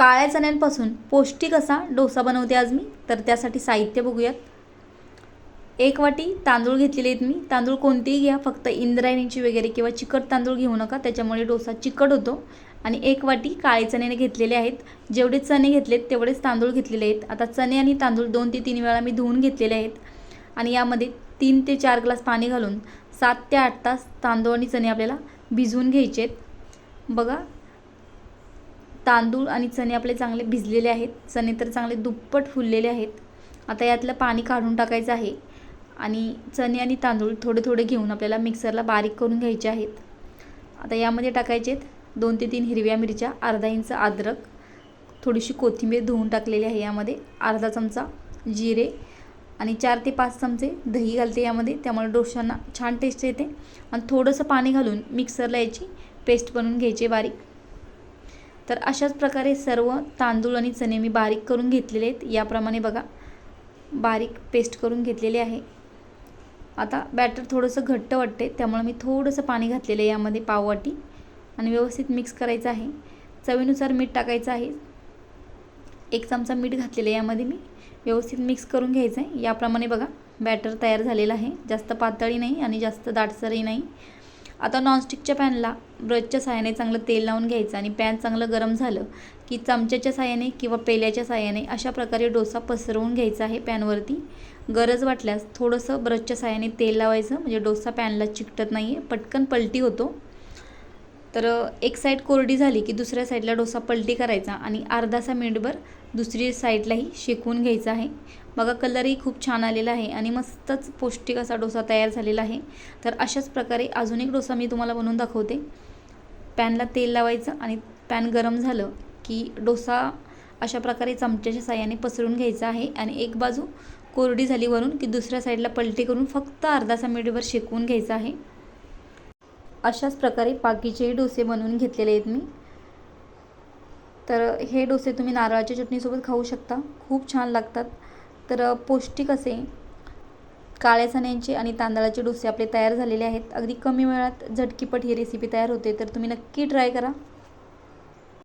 काळ्या चण्यांपासून पौष्टिक असा डोसा बनवते आज मी. तर त्यासाठी साहित्य बघूयात. एक वाटी तांदूळ घेतलेले आहेत मी. तांदूळ कोणतेही घ्या फक्त इंद्रायणीची वगैरे किंवा चिकट तांदूळ घेऊ नका. त्याच्यामुळे डोसा चिकट होतो. आणि एक वाटी काळे चणे घेतलेले आहेत. जेवढे चणे घेतलेत तेवढेच तांदूळ घेतलेले आहेत. आता चणे आणि तांदूळ दोन ते तीन वेळा मी धुवून घेतलेले आहेत. आणि यामध्ये तीन ते चार ग्लास पाणी घालून सात ते आठ तास तांदूळ आणि चणे आपल्याला भिजवून घ्यायचे आहेत. बघा तांदूळ आणि चणे आपले चांगले भिजलेले आहेत. चणे तर चांगले दुप्पट फुललेले आहेत. आता यातलं पाणी काढून टाकायचं आहे. आणि चणे आणि तांदूळ थोडे थोडे घेऊन आपल्याला मिक्सरला बारीक करून घ्यायचे आहेत. आता यामध्ये टाकायचे आहेत दोन ते तीन हिरव्या मिरच्या अर्धा इंच अद्रक थोडीशी कोथिंबीर धुवून टाकलेली आहे यामध्ये अर्धा चमचा जिरे आणि चार ते पाच चमचे दही घालते यामध्ये. त्यामुळे डोशांना छान टेस्ट येते. आणि थोडंसं पाणी घालून मिक्सरला याची पेस्ट बनवून घ्यायची बारीक. तर अशाच प्रकारे सर्व तांदूळ आणि चणे मी बारीक करून घेतलेले आहेत. याप्रमाणे बघा बारीक पेस्ट करून घेतलेले आहे. आता बॅटर थोडंसं घट्ट वाटते त्यामुळे मी थोडंसं पाणी घातलेलं आहे यामध्ये पाववाटी. आणि व्यवस्थित मिक्स करायचं आहे. चवीनुसार मीठ टाकायचं आहे. एक चमचा मीठ घातलेलं आहे यामध्ये मी. व्यवस्थित मिक्स करून घ्यायचं आहे. याप्रमाणे बघा बॅटर तयार झालेलं आहे. जास्त पातळी नाही आणि जास्त दाटसरही नाही. आता नॉनस्टिकच्या पॅनला ब्रशच्या साहाय्याने चांगलं तेल लावून घ्यायचं आणि पॅन चांगलं गरम झालं की चमच्याच्या साहाय्याने किंवा पेल्याच्या साहाय्याने अशा प्रकारे डोसा पसरवून घ्यायचा आहे पॅनवरती. गरज वाटल्यास थोडंसं ब्रशच्या साहाय्याने तेल लावायचं म्हणजे डोसा पॅनला चिकटत नाही आहे पटकन पलटी होतो. तर एक साईड कोरडी झाली की दुसऱ्या साईडला डोसा पलटी करायचा आणि अर्धासा मिनिटभर दुसरी साईडलाही शेकून घ्यायचा आहे. बघा कलरही खूप छान आलेला आहे आणि मस्तच पौष्टिक असा डोसा तयार झालेला आहे. तर अशाच प्रकारे अजून एक डोसा मी तुम्हाला बनवून दाखवते. पॅनला तेल लावायचं आणि पॅन गरम झालं की डोसा अशा प्रकारे चमच्याच्या साह्याने पसरून घ्यायचा आहे आणि एक बाजू कोरडी झाली वरून की दुसऱ्या साईडला पलटी करून फक्त अर्धासा मिनिटभर शेकवून घ्यायचा आहे. अशाच प्रकारे बाकीचेही डोसे बनवून घेतलेले आहेत मी. तर हे डोसे तुम्ही नारळाच्या चटणीसोबत खाऊ शकता. खूप छान लागतात. तर पौष्टिक असे काळ्या चण्यांचे आणि तांदळाचे डोसे आपले तयार झालेले आहेत. अगदी कमी वेळात झटकीपट ही रेसिपी तयार होते. तर तुम्ही नक्की ट्राय करा.